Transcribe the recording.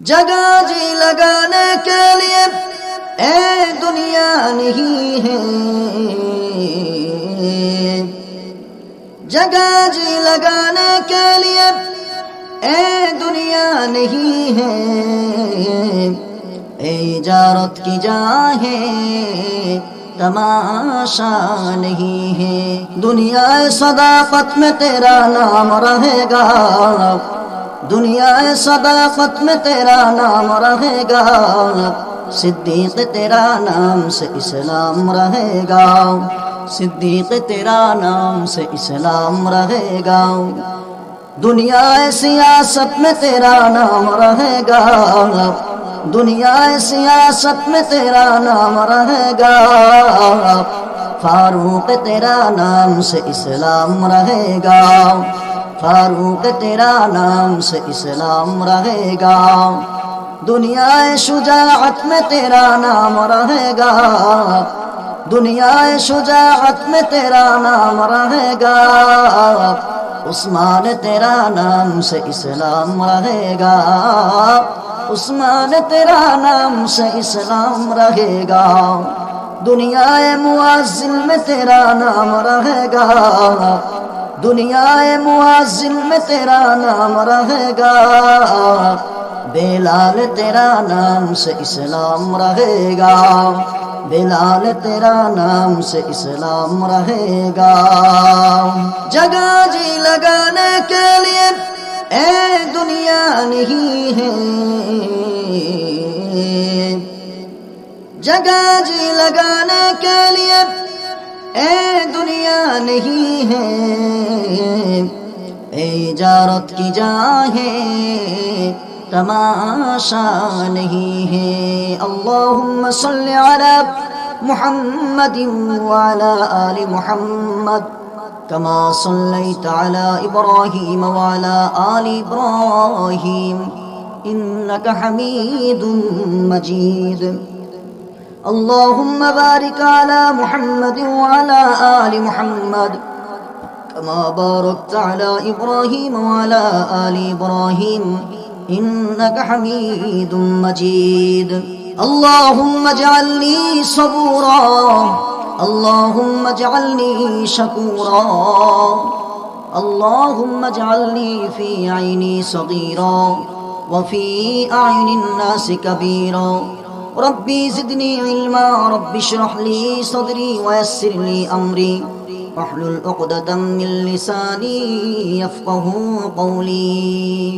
جگہ جی لگانے کے لیے اے دنیا نہیں ہے۔ جگہ جی لگانے کے لیے اے دنیا نہیں ہے۔ اے اجارت کی جان ہے تماشا نہیں ہے۔ دنیا صداقت میں تیرا نام رہے گا۔ دنیا صداقت میں تیرا نام رہے گا۔ صدیق تیرا نام سے اسلام رہے گا۔ صدیق تیرا نام سے اسلام رہے گا۔ دنیا سیاست میں تیرا نام رہے گا۔ دنیا سیاست میں تیرا نام رہے گا۔ فاروق تیرا نام سے اسلام رہے گا۔ فاروق تیرا نام سے اسلام رہے گا۔ دنیا شجاعت میں تیرا نام رہے گا۔ دنیا شجاعت میں تیرا نام رہے گا۔ عثمان تیرا نام سے اسلام رہے گا۔ عثمان تیرا نام سے اسلام رہے گا۔ دنیا معزل میں تیرا نام رہے گا۔ دنیا معزل میں تیرا نام رہے گا۔ بلال تیرا نام سے اسلام رہے گا۔ بلال تیرا نام سے اسلام رہے گا۔ جگہ جی لگانے کے لیے اے دنیا نہیں ہے۔ جگہ جی لگانے کے لیے اے دنیا نہیں ہے، اے اجارت کی جان ہے تماشا نہیں ہے۔ اللہم صلی علی محمد وعلى آل محمد كما صليت على إبراهيم وعلى آل إبراهيم إنك حميد مجيد اللهم بارك على محمد وعلى آل محمد كما باركت على إبراهيم وعلى آل إبراهيم إنك حميد مجيد. اللهم اجعلني صبورا. اللهم اجعلني شكورا. اللهم اجعلني في عيني صغيرا وفي أعين الناس كبيرا. ربي زدني علما رب اشرح لي صدري ويسر لي أمري. واحلل عقدة من لساني يفقه قولي.